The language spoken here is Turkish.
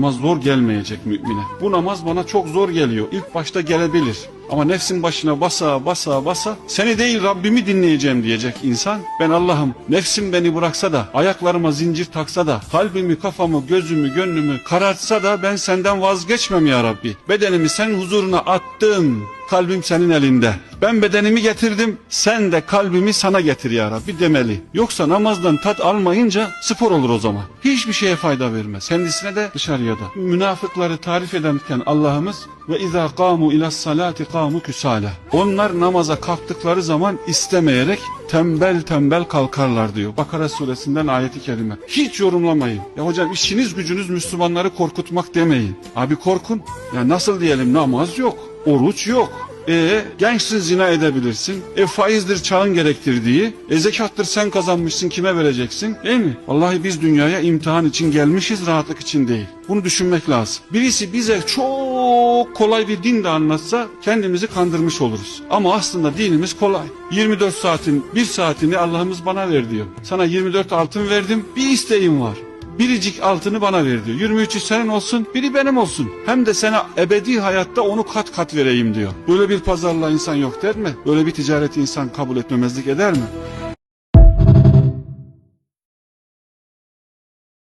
Namaz zor gelmeyecek mümine. Bu namaz bana çok zor geliyor. İlk başta gelebilir. Ama nefsin başına basa basa basa seni değil Rabbimi dinleyeceğim diyecek insan. Ben Allah'ım nefsim beni bıraksa da ayaklarıma zincir taksa da kalbimi kafamı gözümü gönlümü karartsa da ben senden vazgeçmem ya Rabbi. Bedenimi senin huzuruna attım. Kalbim senin elinde. Ben bedenimi getirdim, sen de kalbimi sana getir ya Rabbi demeli. Yoksa namazdan tat almayınca spor olur o zaman. Hiçbir şeye fayda vermez. Kendisine de dışarıya da. Münafıkları tarif ederken Allah'ımız ve izâ kâmu ilas salati kâmu küsâle. Onlar namaza kalktıkları zaman istemeyerek tembel tembel kalkarlar diyor. Bakara suresinden ayeti kerime. Hiç yorumlamayın. Ya hocam işiniz gücünüz Müslümanları korkutmak demeyin. Abi korkun. Ya nasıl diyelim namaz yok. Oruç yok. E gençsin zina edebilirsin. E faizdir çağın gerektirdiği. E zekattır sen kazanmışsın kime vereceksin? Değil mi? Vallahi biz dünyaya imtihan için gelmişiz rahatlık için değil. Bunu düşünmek lazım. Birisi bize çok kolay bir din de anlatsa kendimizi kandırmış oluruz. Ama aslında dinimiz kolay. 24 saatin bir saatini Allah'ımız bana ver diyor. Sana 24 altın verdim bir isteğim var. Biricik altını bana ver diyor. 23'ü senin olsun, biri benim olsun. Hem de sana ebedi hayatta onu kat kat vereyim diyor. Böyle bir pazarlığa insan yok der mi? Böyle bir ticareti insan kabul etmemezlik eder mi?